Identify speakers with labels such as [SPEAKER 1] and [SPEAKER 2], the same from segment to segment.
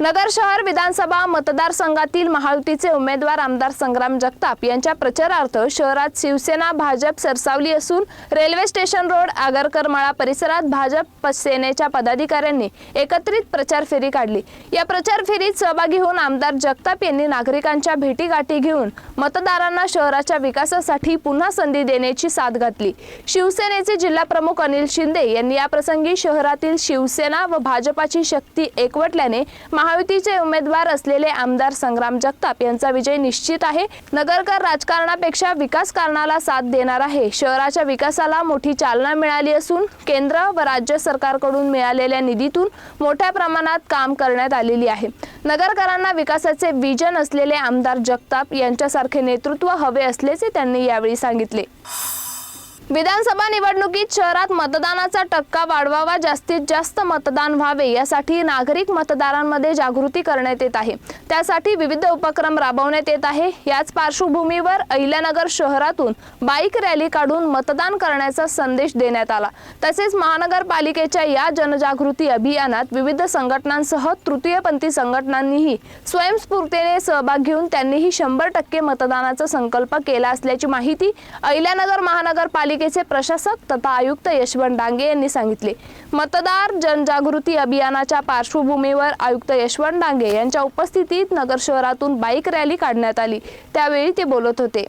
[SPEAKER 1] नगर शहर विधानसभा मतदारसंघातील महायुतीचे उमेदवार आमदार संग्राम जगताप यांच्या प्रचारार्थ शहरात शिवसेना भाजप सरसावली असून रेल्वे स्टेशन रोड आगरकर माळा परिसरात भाजप सेनेच्या पदाधिकाऱ्यांनी एकत्रित प्रचार फेरी काढली. या प्रचार फेरीत सहभागी होऊन आमदार जगताप यांनी नागरिकांच्या भेटीगाठी घेऊन मतदारांना शहराच्या विकासासाठी पुन्हा संधी देण्याची साथ घातली. शिवसेनेचे जिल्हा प्रमुख अनिल शिंदे यांनी याप्रसंगी शहरातील शिवसेना व भाजपाची शक्ती एकवटल्याने महा महायुतीचे उमेदवार असलेले आमदार संग्राम जगताप यांचा विजय निश्चित आहे. नगरकर राजकारणापेक्षा विकास कारणाला साथ देणार आहे. शहराच्या विकासाला मोठी चालना मिळाली असून केंद्र व राज्य सरकारकडून मिळालेल्या निधीतून मोठ्या प्रमाणात काम करण्यात आलेली आहे. नगरकरांना विकासाचे विजन असलेले आमदार जगताप यांच्यासारखे नेतृत्व हवे असल्याचे त्यांनी यावेळी सांगितले. विधानसभा निवडणुकीत शहरात मतदानाचा टक्का वाढवावा जास्तीत जास्त मतदान व्हावे यासाठी नागरिक मतदारांमध्ये जागृती करण्यात येत आहे. त्यासाठी विविध उपक्रम राबवण्यात येत आहे. याच पार्श्वभूमीवर अहिल्यानगर शहरातून बाईक रॅली काढून मतदान करण्याचा संदेश देण्यात आला. तसेच महानगरपालिकेच्या या जनजागृती अभियानात विविध संघटनांसह तृतीयपंथी संघटनांनीही स्वयंस्फूर्तीने सहभाग घेऊन त्यांनीही शंभर टक्के मतदानाचा संकल्प केला असल्याची माहिती अहिल्यानगर महापालिकेचे प्रशासक तथा आयुक्त यशवंत डांगे यांनी सांगितले. मतदार जनजागृती अभियानाच्या पार्श्वभूमीवर आयुक्त यशवंत डांगे यांच्या उपस्थितीत नगर शहरातून बाईक रॅली काढण्यात आली. त्यावेळी ते बोलत होते.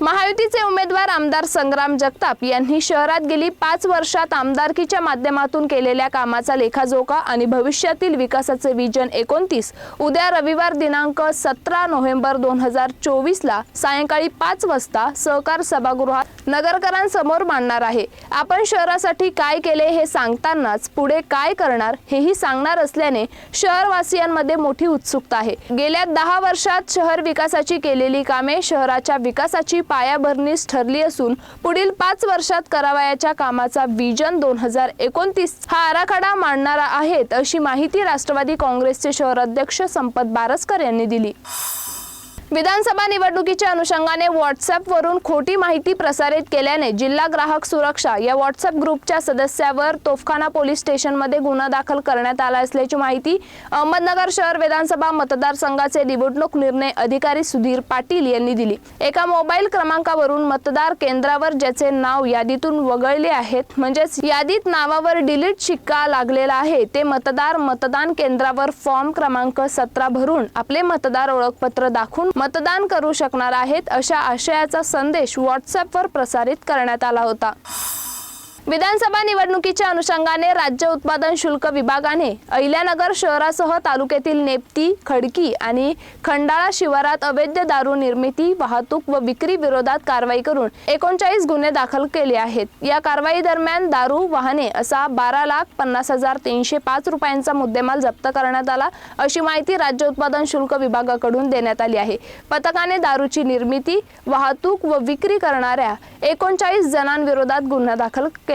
[SPEAKER 1] महायुतीचे उमेदवार आमदार संग्राम जगताप यांनी शहरात गेली पाच वर्षात आमदारकीच्या माध्यमातून केलेल्या कामाचा लेखाजोखा आणि भविष्यातील विकासाचे विजन एकोणतीस उद्या रविवार दिनांक सतरा नोव्हेंबर दोन हजार चोवीसला सायंकाळी पाच वाजता सहकार सभागृहात नगरकरांसमोर मांडणार आहे. आपण शहरासाठी काय केले हे सांगतानाच पुढे काय करणार हेही सांगणार असल्याने शहरवासियांमध्ये मोठी उत्सुकता आहे. गेल्या दहा वर्षात शहर विकासाची केलेली कामे शहराच्या विकासाची पायाभरणीस ठरली असून पुढील पाच वर्षात करावयाच्या कामाचा विजन दोन हजार एकोणतीस हा आराखडा मांडणारा आहेत अशी माहिती राष्ट्रवादी काँग्रेसचे शहर अध्यक्ष संपत बारसकर यांनी दिली. विधानसभा निवडणुकीच्या अनुषंगाने व्हॉट्सअपवरून खोटी माहिती प्रसारित केल्याने जिल्हा ग्राहक सुरक्षा या व्हॉट्सअप ग्रुपच्या सदस्यावर तोफखाना पोलीस स्टेशनमध्ये गुन्हा दाखल करण्यात आला असल्याची माहिती अहमदनगर शहर विधानसभा मतदारसंघाचे निवडणूक निर्णय अधिकारी सुधीर पाटील यांनी दिली. एका मोबाईल क्रमांकावरून मतदार केंद्रावर ज्याचे नाव यादीतून वगळले आहेत म्हणजेच यादीत नावावर डिलीट शिक्का लागलेला आहे ते मतदार मतदान केंद्रावर फॉर्म क्रमांक सतरा भरून आपले मतदार ओळखपत्र दाखवून मतदान करू शकणार आहेत अशा आशयाचा संदेश व्हॉट्सअपवर प्रसारित करण्यात आला होता. विधानसभा निवडणुकीच्या अनुषंगाने राज्य उत्पादन शुल्क विभागाने अहिल्यानगर शहरासह तालुक्यातील नेपती खडकी आणि खंडाळा शिवारात अवैध दारू निर्मिती वाहतूक व विक्री विरोधात कारवाई करून एकोणचाळीस गुन्हे दाखल केले आहेत. या कारवाई दरम्यान दारू वाहने असा बारा लाख पन्नास हजार तीनशे पाच रुपयांचा मुद्देमाल जप्त करण्यात आला अशी माहिती राज्य उत्पादन शुल्क विभागाकडून देण्यात आली आहे. पथकाने दारूची निर्मिती वाहतूक व विक्री करणाऱ्या एकोणचाळीस जणांविरोधात गुन्हा दाखल केला